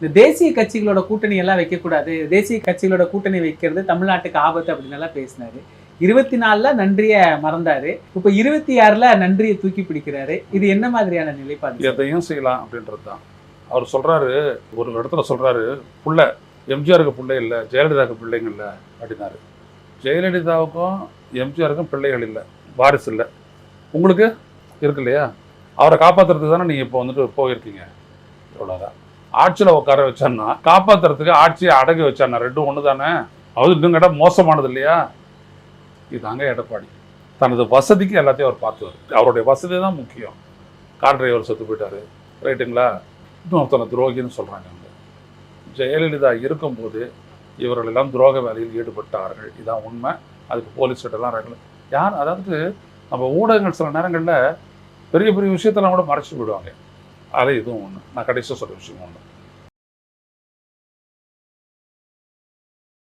இந்த தேசிய கட்சிகளோட கூட்டணி எல்லாம் வைக்கக்கூடாது தேசிய கட்சிகளோட கூட்டணி வைக்கிறது தமிழ்நாட்டுக்கு ஆபத்து அப்படின்னு எல்லாம் பேசினாரு. இருபத்தி நாலில் நன்றியை மறந்தாரு. இப்போ இருபத்தி ஆறில் நன்றியை தூக்கி பிடிக்கிறாரு. இது என்ன மாதிரியான நிலைப்பாடு? எதையும் செய்யலாம் அப்படின்றது தான். அவர் சொல்கிறாரு ஒரு இடத்துல சொல்கிறாரு புள்ள எம்ஜிஆருக்கு பிள்ளை இல்லை ஜெயலலிதாவுக்கு பிள்ளைங்க இல்லை அப்படின்னாரு. ஜெயலலிதாவுக்கும் எம்ஜிஆருக்கும் பிள்ளைகள் இல்லை வாரிசு இல்லை. உங்களுக்கு இருக்கு இல்லையா? அவரை காப்பாற்றுறதுக்கு தானே நீங்கள் இப்போ வந்துட்டு போயிருக்கீங்க. இவ்வளோதான் ஆட்சியில் உட்கார வச்சான்னா காப்பாத்துறதுக்கு ஆட்சியை அடகு வச்சானா ரெண்டும் ஒன்று தானே அது இன்னும் கேட்டால் மோசமானது இல்லையா? இதுதாங்க எடப்பாடி. தனது வசதிக்கு எல்லாத்தையும் அவர் பார்த்துவார் அவருடைய வசதி தான் முக்கியம். கார் டிரைவர் செத்து போயிட்டாரு. ரைட்டுங்களா? இன்னொருத்தனை துரோகின்னு சொல்கிறாங்க அவங்க. ஜெயலலிதா இருக்கும்போது இவர்கள் எல்லாம் துரோக வேலையில் ஈடுபட்டார்கள். இதான் உண்மை. அதுக்கு போலீஸ் கிட்டலாம் ரெகுலர் யார்? அதாவது நம்ம ஊடகங்கள் சில நேரங்களில் பெரிய பெரிய விஷயத்தெல்லாம் கூட மறைச்சி விடுவாங்க அது இதுவும் ஒன்று நான் கடைசியாக சொல்கிற விஷயம் ஒன்று